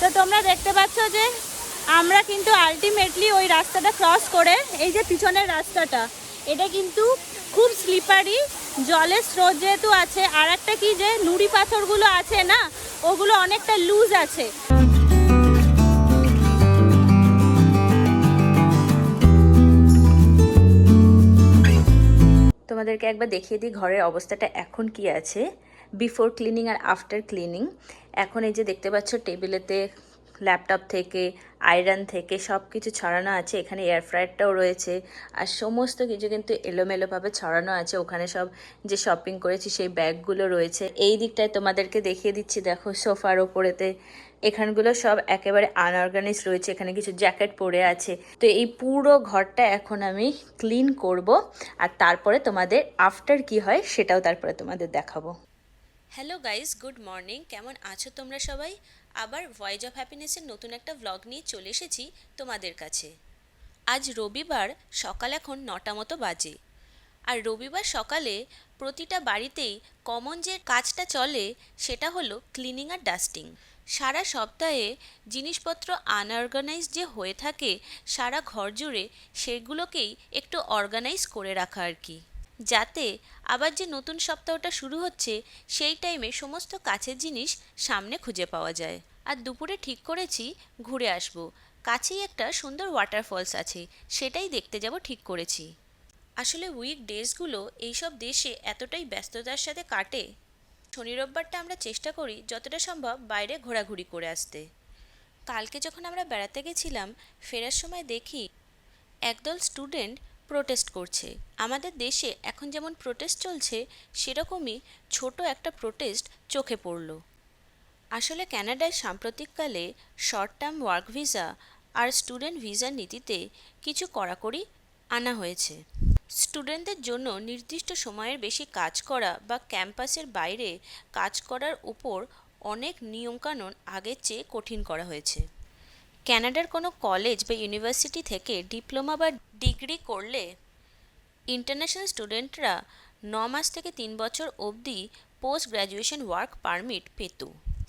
তো তোমরা দেখতে পাচ্ছ যে আমরা কিন্তু আলটিমেটলি ওই রাস্তাটা ক্রস করে, এই যে পিছনের রাস্তাটা, এটা কিন্তু খুব স্লিপারি জলের স্রোত যেহেতু আছে, আর একটা কি যে নুড়ি পাথরগুলো আছে না, ওগুলো অনেকটা লুজ আছে। তোমাদেরকে একবার দেখিয়ে দিই ঘরের অবস্থাটা এখন কি আছে। বিফোর ক্লিনিং আর আফটার ক্লিনিং এখন এই যে দেখতে পাচ্ছ, টেবিলেতে ল্যাপটপ থেকে আয়রন থেকে সব কিছু ছড়ানো আছে। এখানে এয়ার ফ্রায়ারটাও রয়েছে। আর সমস্ত কিছু কিন্তু এলোমেলোভাবে ছড়ানো আছে। ওখানে সব যে শপিং করেছি, সেই ব্যাগগুলো রয়েছে। এই দিকটায় তোমাদেরকে দেখিয়ে দিচ্ছি, দেখো সোফার ওপরেতে। এখানগুলো সব একেবারে আনঅর্গানাইজ রয়েছে। এখানে কিছু জ্যাকেট পরে আছে। তো এই পুরো ঘরটা এখন আমি ক্লিন করব। আর তারপরে তোমাদের আফটার কি হয়, সেটাও তারপরে তোমাদের দেখাবো। হ্যালো গাইস গুড মর্নিং কেমন আছো তোমরা সবাই? আবার ভয়েস অফ হ্যাপিনেসের নতুন একটা ভ্লগ নিয়ে চলে এসেছি তোমাদের কাছে। আজ রবিবার, সকাল এখন নটা মতো বাজে। আর রবিবার সকালে প্রতিটা বাড়িতেই কমন যে কাজটা চলে, সেটা হলো ক্লিনিং আর ডাস্টিং সারা সপ্তাহে জিনিসপত্র আনঅর্গানাইজ যে হয়ে থাকে, সারা ঘর জুড়ে, সেগুলোকেই একটু অর্গানাইজ করে রাখা আর কি। যাতে আবার যে নতুন সপ্তাহটা শুরু হচ্ছে, সেই টাইমে সমস্ত কাছের জিনিস সামনে খুঁজে পাওয়া যায়। আর দুপুরে ঠিক করেছি, ঘুরে আসব। কাছেই একটা সুন্দর ওয়াটারফলস আছে, সেটাই দেখতে যাব ঠিক করেছি। আসলে উইক ডেজগুলো এইসব দেশে এতটাই ব্যস্ততার সাথে কাটে। শনি রোববারটা আমরা চেষ্টা করি যতটা সম্ভব বাইরে ঘোরাঘুরি করে আসতে। কালকে যখন আমরা বেড়াতে গেছিলাম, ফেরার সময় দেখি, একদল স্টুডেন্ট প্রোটেস্ট করছে। আমাদের দেশে এখন যেমন প্রোটেস্ট চলছে, সেরকমই ছোট একটা প্রোটেস্ট চোখে পড়ল। আসলে ক্যানাডায় সাম্প্রতিককালে শর্ট টার্ম ওয়ার্ক ভিসা আর স্টুডেন্ট ভিসার নীতিতে কিছু কড়াকড়ি আনা হয়েছে। স্টুডেন্টদের জন্য নির্দিষ্ট সময়ের বেশি কাজ করা বা ক্যাম্পাসের বাইরে কাজ করার উপর অনেক নিয়মকানুন আগের চেয়ে কঠিন করা হয়েছে। ক্যানাডার কোনো কলেজ বা ইউনিভার্সিটি থেকে ডিপ্লোমা বা ডিগ্রি করলে ইন্টারন্যাশনাল স্টুডেন্টরা ন মাস থেকে তিন বছর অবধি পোস্ট গ্র্যাজুয়েশন ওয়ার্ক পারমিট পেত।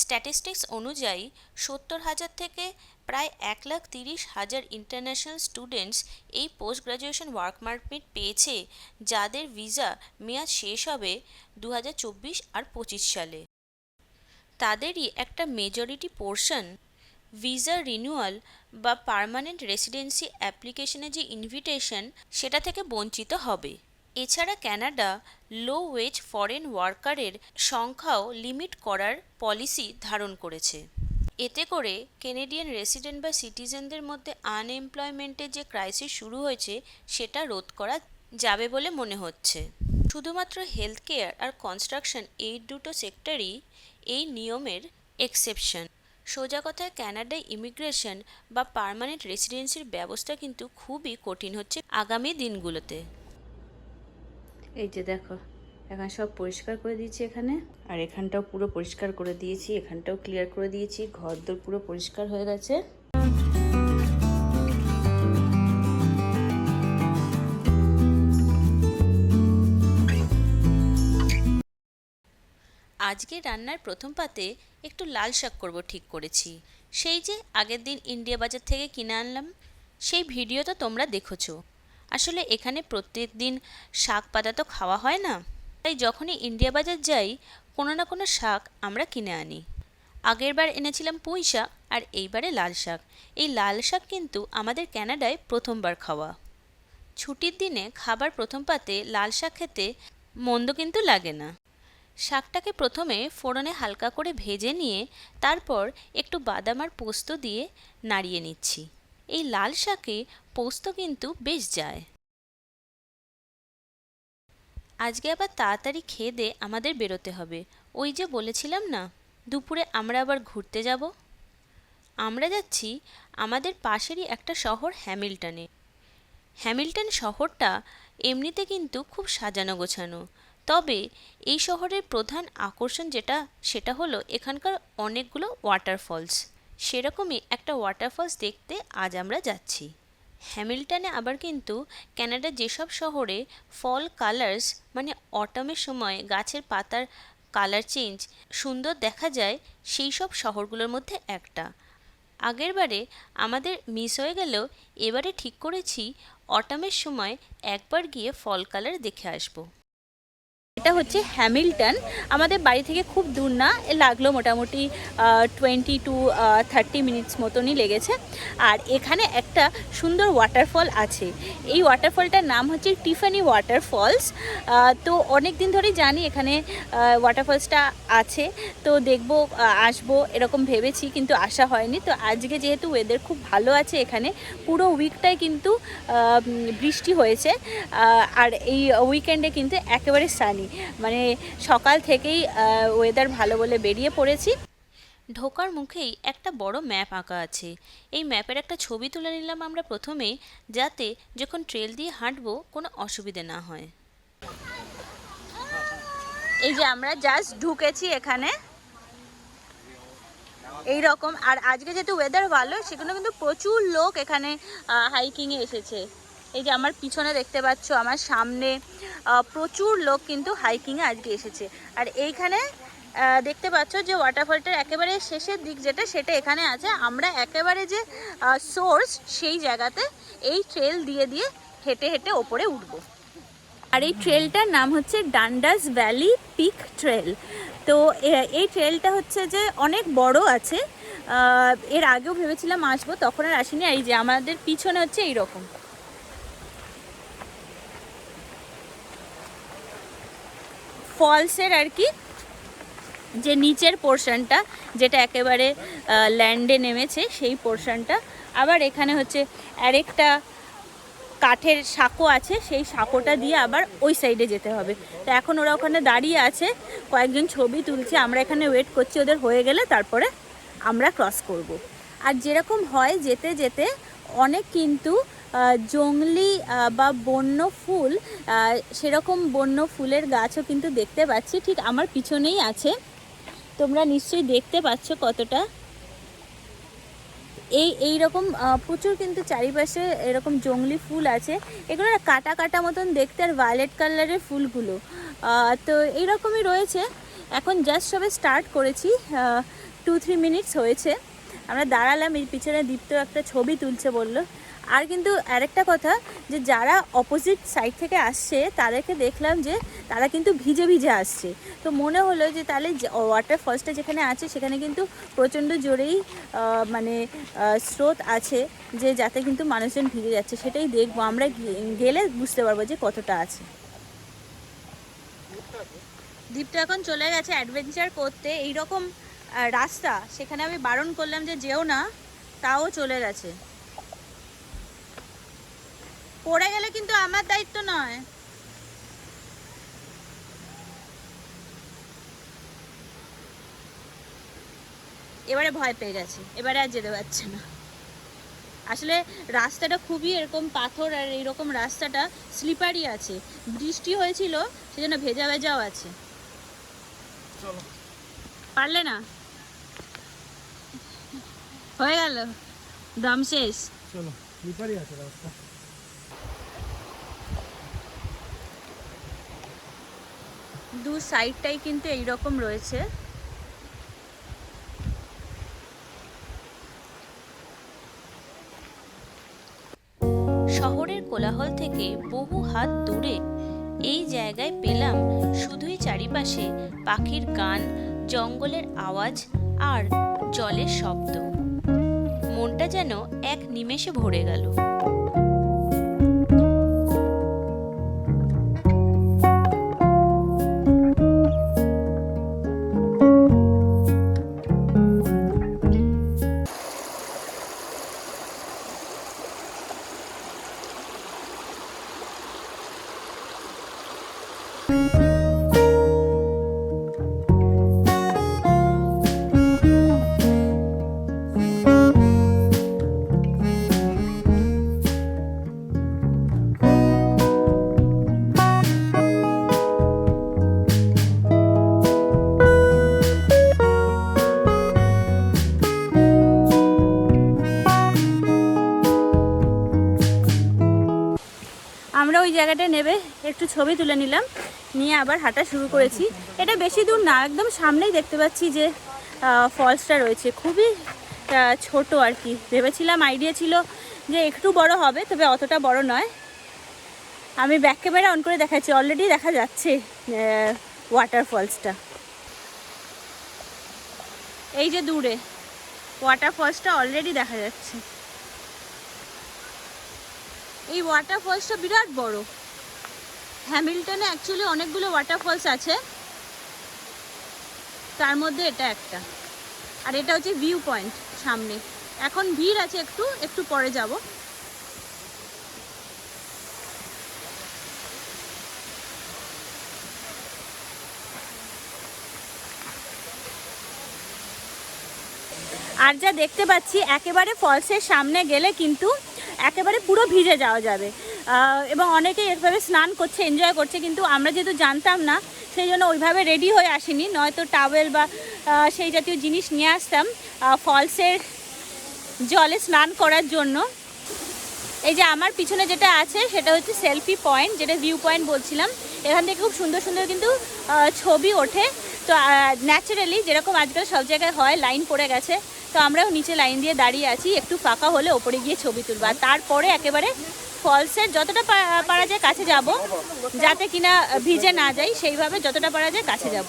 স্ট্যাটিস্টিক্স অনুযায়ী সত্তর হাজার থেকে প্রায় এক লাখ তিরিশ হাজার ইন্টারন্যাশনাল স্টুডেন্টস এই পোস্ট গ্র্যাজুয়েশন ওয়ার্ক পারমিট পেয়েছে, যাদের ভিসা মেয়াদ শেষ হবে দু হাজার চব্বিশ আর পঁচিশ সালে। তাদেরই একটা মেজরিটি পোর্শন ভিসা রিনিউয়াল বা পার্মানেন্ট রেসিডেন্সি অ্যাপ্লিকেশনের যে ইনভিটেশন, সেটা থেকে বঞ্চিত হবে। এছাড়া ক্যানাডা লো ওয়েজ ফরেন ওয়ার্কারের সংখ্যাও লিমিট করার পলিসি ধারণ করেছে। এতে করে কেনেডিয়ান রেসিডেন্ট বা সিটিজেনদের মধ্যে আনএমপ্লয়মেন্টের যে ক্রাইসিস শুরু হয়েছে, সেটা রোধ করা যাবে বলে মনে হচ্ছে। শুধুমাত্র হেলথ কেয়ার আর কনস্ট্রাকশন এই দুটো সেক্টরই এই নিয়মের এক্সেপশন সোজা কথায় ক্যানাডায় ইমিগ্রেশন বা পার্মানেন্ট রেসিডেন্সির ব্যবস্থা কিন্তু খুবই কঠিন হচ্ছে আগামী দিনগুলোতে। এই যে দেখো এখন সব পরিষ্কার করে দিয়েছি এখানে। আর এখানটাও পুরো পরিষ্কার করে দিয়েছি এখানটাও ক্লিয়ার করে দিয়েছি ঘর দোর পুরো পরিষ্কার হয়ে গেছে। আজকে রান্নার প্রথম পাতে একটু লাল শাক করব ঠিক করেছি। সেই যে আগের দিন ইন্ডিয়া বাজার থেকে কিনে আনলাম, সেই ভিডিও তো তোমরা দেখেছ। আসলে এখানে প্রত্যেক দিন শাক পাতা তো খাওয়া হয় না। তাই যখনই ইন্ডিয়া বাজার যাই, কোনো না কোনো শাক আমরা কিনে আনি। আগেরবার এনেছিলাম পুঁই শাক আর এইবারে লাল শাক। এই লাল শাক কিন্তু আমাদের ক্যানাডায় প্রথমবার খাওয়া। ছুটির দিনে খাবার প্রথম পাতে লাল শাক খেতে মন্দ কিন্তু লাগে না। শাকটাকে প্রথমে ফোড়নে হালকা করে ভেজে নিয়ে তারপর একটু বাদাম আর পোস্ত দিয়ে নাড়িয়ে নিচ্ছি। এই লাল শাকে পোস্ত কিন্তু বেশ যায়। আজকে আবার তাড়াতাড়ি খেয়ে দে, আমাদের বেরোতে হবে। ওই যে বলেছিলাম না, দুপুরে আমরা আবার ঘুরতে যাব? আমরা যাচ্ছি আমাদের পাশেরই একটা শহর হ্যামিল্টনে। হ্যামিল্টন শহরটা এমনিতে কিন্তু খুব সাজানো গোছানো। তবে এই শহরের প্রধান আকর্ষণ যেটা, সেটা হলো এখানকার অনেকগুলো ওয়াটারফলস সেরকমই একটা ওয়াটারফলস দেখতে আজ আমরা যাচ্ছি। হ্যামিল্টনে আবার কিন্তু ক্যানাডার যেসব শহরে ফল কালার্স মানে অটমের সময় গাছের পাতার কালার চেঞ্জ সুন্দর দেখা যায়, সেই সব শহরগুলোর মধ্যে একটা। আগেরবারে আমাদের মিস হয়ে গেলেও এবারে ঠিক করেছি অটামের সময় একবার গিয়ে ফল কালার দেখে আসব। এটা হচ্ছে হ্যামিল্টন। আমাদের বাড়ি থেকে খুব দূর না লাগল মোটামুটি টোয়েন্টি টু থার্টি মিনিটস মতনই লেগেছে। আর এখানে একটা সুন্দর ওয়াটারফল আছে। এই ওয়াটারফলটার নাম হচ্ছে টিফানি ওয়াটারফলস তো অনেক দিন ধরেই জানি এখানে ওয়াটারফলসটা আছে। তো দেখব আসব, এরকম ভেবেছি কিন্তু আসা হয়নি। তো আজকে যেহেতু ওয়েদার খুব ভালো আছে এখানে, পুরো উইকটাই কিন্তু বৃষ্টি হয়েছে। আর এই উইকেন্ডে কিন্তু একেবারে সানি মানে সকাল থেকেই ওয়েদার ভালো বলে বেরিয়ে পড়েছি। ঢোকার মুখেই একটা বড় ম্যাপ আঁকা আছে। এই ম্যাপের একটা ছবি তুলে নিলাম আমরা প্রথমে, যাতে যখন ট্রেল দিয়ে হাঁটবো, কোনো অসুবিধে না হয়। এই যে আমরা জাস্ট ঢুকেছি এখানে। এই রকম আর আজকে যেহেতু ওয়েদার ভালো, সেখানে কিন্তু প্রচুর লোক এখানে হাইকিংয়ে এসেছে। এই যে আমার পিছনে দেখতে পাচ্ছ, আমার সামনে প্রচুর লোক কিন্তু হাইকিংয়ে আজকে এসেছে। আর এইখানে দেখতে পাচ্ছ যে ওয়াটারফলটার একেবারে শেষের দিক যেটা, সেটা এখানে আছে। আমরা একেবারে যে সোর্স সেই জায়গাতে এই ট্রেল দিয়ে দিয়ে হেঁটে হেঁটে ওপরে উঠবো। আর এই ট্রেলটার নাম হচ্ছে ডান্ডাস ভ্যালি পিক ট্রেল তো এই ট্রেলটা হচ্ছে যে অনেক বড় আছে। এর আগেও ভেবেছিলাম আসব, তখন আর আসিনি। এই যে আমাদের পিছনে হচ্ছে এই ফলসের আর কি যে নিচের পোর্শনটা যেটা একেবারে ল্যান্ডে নেমেছে, সেই পোর্শনটা আবার এখানে হচ্ছে আরেকটা কাঠের সাঁকো আছে, সেই সাঁকোটা দিয়ে আবার ওই সাইডে যেতে হবে তো এখন ওরা ওখানে দাঁড়িয়ে আছে, কয়েকজন ছবি তুলছে, আমরা এখানে ওয়েট করছি, ওদের হয়ে গেলে তারপরে আমরা ক্রস করব। আর যেরকম হয়, যেতে যেতে অনেক কিন্তু জংলি বা বন্য ফুল সেরকম বন্য ফুলের গাছও কিন্তু দেখতে পাচ্ছি। ঠিক আমার পিছনেই আছে। তোমরা নিশ্চয়ই দেখতে পাচ্ছ কতটা। এই এই রকম প্রচুর কিন্তু চারিপাশে এরকম জংলি ফুল আছে। এগুলো কাটা কাটা মতন দেখতে আর ভায়োলেট কালারের ফুলগুলো। তো এইরকমই রয়েছে। এখন জাস্ট সবে স্টার্ট করেছি। টু থ্রি মিনিটস হয়েছে। আমরা দাঁড়ালাম, এই পিছনে দীপ্ত একটা ছবি তুলছে বলল। আর কিন্তু আরেকটা কথা যে যারা অপোজিট সাইড থেকে আসছে, তাদেরকে দেখলাম যে তারা কিন্তু ভিজে ভিজে আসছে। তো মনে হলো যে তাহলে ওয়াটার ফলসটা যেখানে আছে, সেখানে কিন্তু প্রচণ্ড জোরেই মানে স্রোত আছে যে যাতে কিন্তু মানুষজন ভিজে যাচ্ছে, সেটাই দেখব। আমরা গেলে বুঝতে পারব যে কতটা আছে। দ্বীপটা এখন চলে গেছে অ্যাডভেঞ্চার করতে। এইরকম রাস্তা, সেখানে আমি বারণ করলাম যে যেও না, তাও চলে গেছে। পড়ে গেলে কিন্তু আমার দায়িত্ব নয়। এবারে ভয় পেয়ে গেছে এবারে আর যেতে পারছে না। আসলে রাস্তাটা খুবই এরকম পাথর আর এরকম রাস্তাটা স্লিপারি আছে। বৃষ্টি হয়েছিল সেজন্য ভেজা ভেজাও আছে। পারলে না? হয়ে গেল। দম শেষ। চলো স্লিপারই আছে রাস্তা। দু সাইডটাই কিন্তু এইরকম রয়েছে। শহরের কোলাহল থেকে বহু হাত দূরে এই জায়গায় পেলাম শুধুই চারিপাশে পাখির গান, জঙ্গলের আওয়াজ আর জলের শব্দ। মনটা যেন এক নিমেষে ভরে গেল। একটু ছবি তুলে নিলাম। নিয়ে আবার হাঁটা শুরু করেছি। এটা বেশি দূর না, একদম সামনেই দেখতে পাচ্ছি যে ফলসটা রয়েছে। খুবই ছোট আর কি। ভেবেছিলাম আইডিয়া ছিল যে একটু বড় হবে, তবে অতটা বড় নয়। আমি ব্যাক ক্যামেরা অন করে দেখাচ্ছি। অলরেডি দেখা যাচ্ছে ওয়াটারফলসটা এই যে দূরে ওয়াটারফলসটা অলরেডি দেখা যাচ্ছে। এই ওয়াটারফলসটা বিরাট বড়। হ্যামিল্টনে অ্যাকচুয়ালি অনেকগুলো ওয়াটারফলস আছে। তার মধ্যে এটা একটা। আর এটা হচ্ছে ভিউ পয়েন্ট সামনে। এখন ভিড় আছে একটু একটু পরে যাব। আর যা দেখতে পাচ্ছি, একেবারে ফলসের সামনে গেলে কিন্তু একেবারে পুরো ভিজে যাওয়া যাবে। এবং অনেকেই এভাবে স্নান করছে এনজয় করছে, কিন্তু আমরা যেহেতু জানতাম না, সেই জন্য ওইভাবে রেডি হয়ে আসিনি। নয়তো টাওয়েল বা সেই জাতীয় জিনিস নিয়ে আসতাম ফলসের জলে স্নান করার জন্য। এই যে আমার পিছনে যেটা আছে, সেটা হচ্ছে সেলফি পয়েন্ট যেটা ভিউ পয়েন্ট বলছিলাম। এখান থেকে খুব সুন্দর সুন্দর কিন্তু ছবি ওঠে। তো ন্যাচারালি যেরকম আজকাল সব জায়গায় হয় লাইন পড়ে গেছে, তো আমরাও নিচে লাইন দিয়ে দাঁড়িয়ে আছি, একটু ফাঁকা হলে ওপরে গিয়ে ছবি তুলবো। আর তারপরে একেবারে ফলসের যতটা পারা যায় কাছে যাব, যাতে কিনা ভিজে না যায় সেইভাবে যতটা পারা যায় কাছে যাব।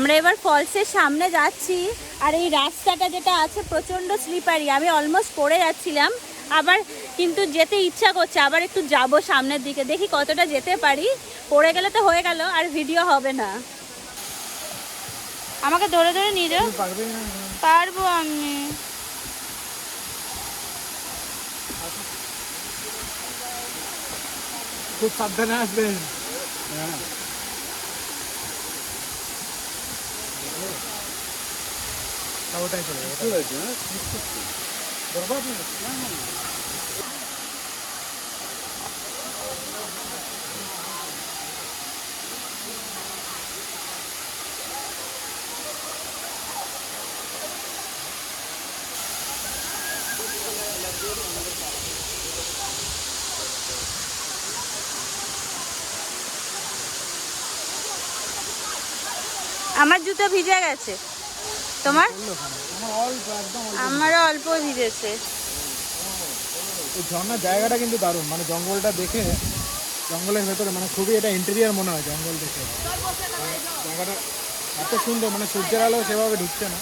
আমরা এবার ফলসের সামনে যাচ্ছি, আর এই রাস্তাটা যেটা আছে প্রচণ্ড স্লিপারি আমি অলমোস্ট পড়ে যাচ্ছিলাম, আবার কিন্তু যেতে ইচ্ছা করছে, আবার একটু যাব সামনের দিকে। দেখি কতটা যেতে পারি। পড়ে গেলে তো হয়ে গেল, আর ভিডিও হবে না। আমাকে ধরে ধরে নিয়ে যাও। পারব আমি। খুব সাবধানে আসবেন। হ্যাঁ। ওটাই চলে আপনাকে? আমার জুতো ভিজে গেছে তোমার। আমারও অল্প ভিজেছে। এই ঝর্ণার জায়গাটা কিন্তু দারুণ মানে জঙ্গলটা দেখে জঙ্গলের ভেতরে মানে খুবই এটা ইন্টেরিয়ার মনে হয় জঙ্গল দেখে। জায়গাটা এত সুন্দর মানে সূর্যের আলো সেভাবে ঢুকছে না।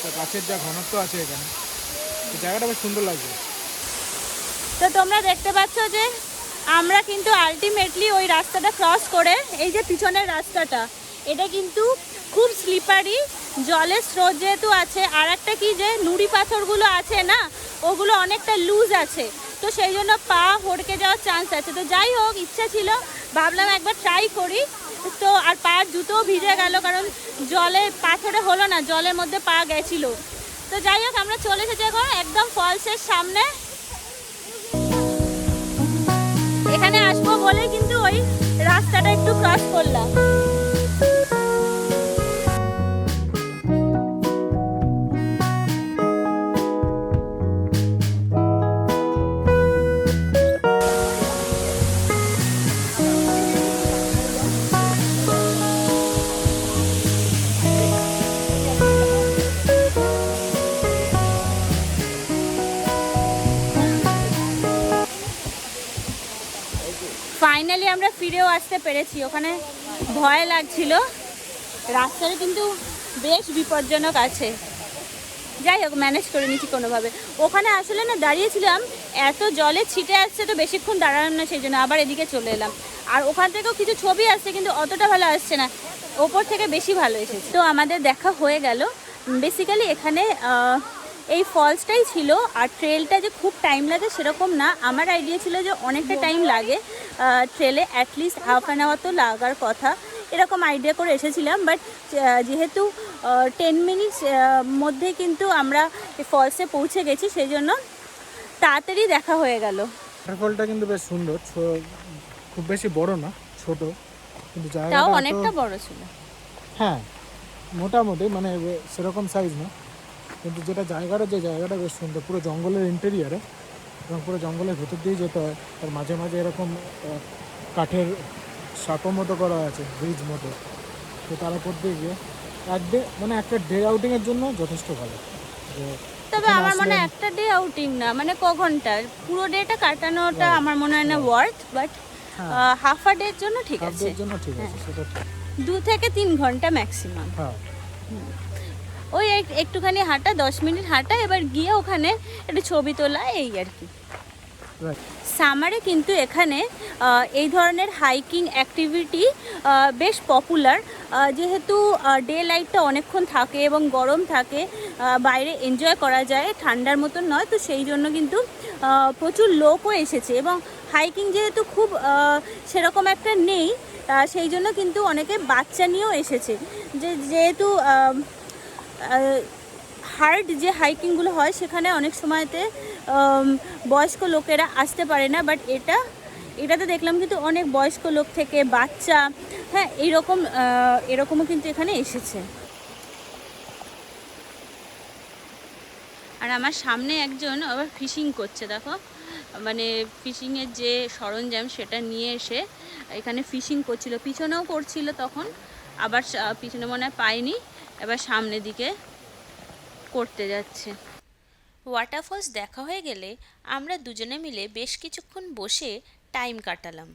তো গাছের যা ঘনত্ব আছে এখানে তো জায়গাটা বেশ সুন্দর লাগছে। তো তোমরা দেখতে পাচ্ছ যে আমরা কিন্তু আলটিমেটলি ওই রাস্তাটা ক্রস করে এই যে পিছনের রাস্তাটা এটা কিন্তু খুব স্লিপারি জলের স্রোত যেহেতু আছে, আর একটা কি যে নুড়ি পাথরগুলো আছে না, ওগুলো অনেকটা লুজ আছে। তো সেই জন্য পা হড়কে যাওয়ার চান্স আছে। তো যাই হোক, ইচ্ছা ছিল, ভাবলাম একবার ট্রাই করি। তো আর পায়ের জুতোও ভিজে গেল, কারণ জলে পাথরে হলো না, জলের মধ্যে পা গেছিল। তো যাই হোক, আমরা চলে এসেছি এখন একদম ফলসের সামনে। এখানে আসব বলে কিন্তু ওই রাস্তাটা একটু ক্রস করলাম। ফিরেও আসতে পেরেছি। ওখানে ভয় লাগছিল। রাস্তাটা কিন্তু বেশ বিপজ্জনক আছে। যাই হোক ম্যানেজ করে নিচ্ছি কোনোভাবে। ওখানে আসলে না দাঁড়িয়েছিলাম, এত জলে ছিটে আসছে তো বেশিক্ষণ দাঁড়ালাম না, সেই জন্য আবার এদিকে চলে এলাম। আর ওখান থেকেও কিছু ছবি আসছে, কিন্তু অতটা ভালো আসছে না। ওপর থেকে বেশি ভালো এসেছে। তো আমাদের দেখা হয়ে গেল। বেসিক্যালি এখানে এই ফলসটাই ছিল আর ট্রেলটা যে খুব টাইম লাগে সেরকম না। আমার আইডিয়া ছিল যে অনেকটা টাইম লাগে ট্রেলে at least half an hour তো লাগার কথা। এরকম আইডিয়া করে এসেছিলাম বাট যেহেতু টেন মিনিটস মধ্যে কিন্তু আমরা এই ফলসে পৌঁছে গেছি সেই জন্য তাড়াতাড়ি দেখা হয়ে গেল। ওয়াটারফলটা কিন্তু বেশ সুন্দর খুব বেশি বড় না ছোট। কিন্তু তাও অনেকটা বড় ছিল। হ্যাঁ মোটামুটি মানে সেরকম সাইজ না। কিন্তু যেটা জায়গাটা যে জায়গাটা বেশ সুন্দর পুরো জঙ্গলের ইন্টেরিয়ারে এবং পুরো জঙ্গলের ভেতর দিয়ে যেতে হয় তার মাঝে মাঝে এরকম কাঠের সাঁকো মতো করা আছে ব্রিজ মতো। তো তার উপর দিয়ে গিয়ে এক ডে মানে একটা ডে আউটিংয়ের জন্য যথেষ্ট ভালো। তবে আমার মনে হয় একটা ডে আউটিং না মানে ক ঘণ্টার পুরো ডেটা কাটানোটা আমার মনে হয় না ওয়ার্থ বাট হ্যাঁ। হাফ আ ডের জন্য ঠিক আছে। জন্য ঠিক আছে সেটা দু থেকে তিন ঘণ্টা ম্যাক্সিমাম হ্যাঁ। ওই একটুখানি হাঁটা দশ মিনিট হাঁটা এবার গিয়ে ওখানে একটু ছবি তোলা এই আর কি। সামারে কিন্তু এখানে এই ধরনের হাইকিং অ্যাক্টিভিটি বেশ পপুলার যেহেতু ডে লাইটটা অনেকক্ষণ থাকে এবং গরম থাকে বাইরে এনজয় করা যায় ঠান্ডার মতন নয় তো সেই জন্য কিন্তু প্রচুর লোকও এসেছে এবং হাইকিং যেহেতু খুব সেরকম একটা নেই সেই জন্য কিন্তু অনেকে বাচ্চা নিয়েও এসেছে। যে যেহেতু হার্ড যে হাইকিংগুলো হয় সেখানে অনেক সময়তে বয়স্ক লোকেরা আসতে পারে না বাট এটা, এটাতে দেখলাম কিন্তু অনেক বয়স্ক লোক থেকে বাচ্চা হ্যাঁ এইরকম এরকমও কিন্তু এখানে এসেছে। আর আমার সামনে একজন আবার ফিশিং করছে, দেখো। মানে ফিশিংয়ের যে সরঞ্জাম সেটা নিয়ে এসে এখানে ফিশিং করছিল। পিছনেও করছিল তখন, আবার পিছনে মনে হয় পায়নি। এবার সামনের দিকে করতে যাচ্ছে। ওয়াটারফলস দেখা হয়ে গেলে আমরা দুজনে মিলে বেশ কিছুক্ষণ বসে টাইম কাটালাম।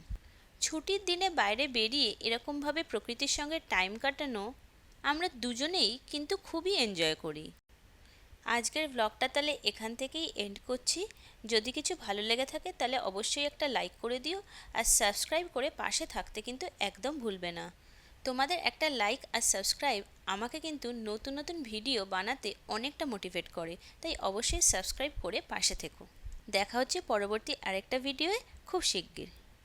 ছুটির দিনে বাইরে বেরিয়ে এরকমভাবে প্রকৃতির সঙ্গে টাইম কাটানো আমরা দুজনেই কিন্তু খুবই এনজয় করি। আজকের ব্লগটা তাহলে এখান থেকেই এন্ড করছি। যদি কিছু ভালো লেগে থাকে তাহলে অবশ্যই একটা লাইক করে দিও আর সাবস্ক্রাইব করে পাশে থাকতে কিন্তু একদম ভুলবে না। তোমাদের একটা লাইক আর সাবস্ক্রাইব আমাকে কিন্তু নতুন নতুন ভিডিও বানাতে অনেকটা মোটিভেট করে, তাই অবশ্যই সাবস্ক্রাইব করে পাশে থেকো। দেখা হচ্ছে পরবর্তী আরেকটা ভিডিওয়ে খুব শিগগির।